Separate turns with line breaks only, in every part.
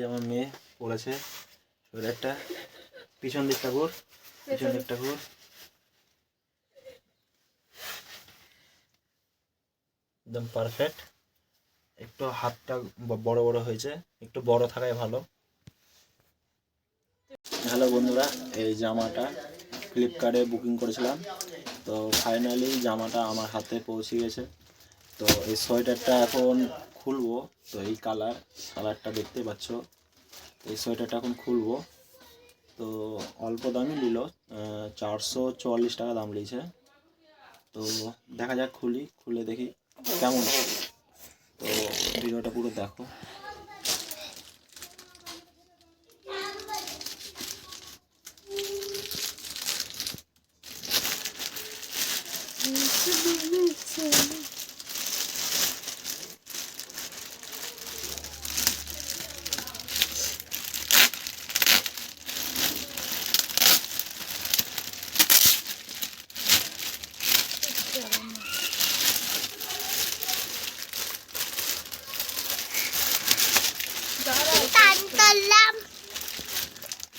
যে আমার মেয়ে পড়েছে সোয়েটারটা পিছন দিকটা ঘুর, পিছন দিকটা ঘুর। একদম পারফেক্ট একটু হাতটা বড় বড় হয়েছে, একটু বড় থাকাই ভালো। হ্যালো বন্ধুরা, এই জামাটা ফ্লিপকার্টে বুকিং করেছিলাম। তো ফাইনালি জামাটা আমার হাতে পৌঁছে গেছে। তো এই সোয়েটারটা এখন খুলবো। তো এই কালার কালারটা দেখতে পাচ্ছ। এই সোয়েটারটা এখন খুলবো। তো অল্প দামই নিল চারশো চুয়াল্লিশ টাকা দাম নিয়েছে। তো দেখা যাক খুলি, খুলে দেখি কেমন। তো ভিডিওটা পুরো দেখো।
টান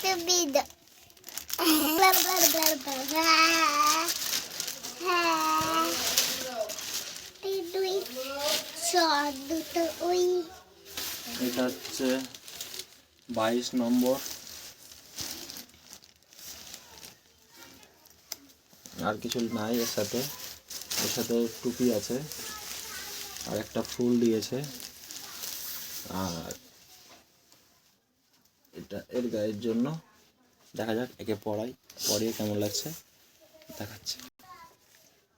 সুবিধা হ্যাঁ এই দুই চার দুটো ওই
এটা হচ্ছে বাইশ নম্বর। আর কিছু নাই এর সাথে। এর সাথে টুপি আছে। আর একটা ফুল দিয়েছে। আর এর গায়ের জন্য। দেখা যাক একে পড়াই পরিয়ে কেমন লাগছে দেখাচ্ছে।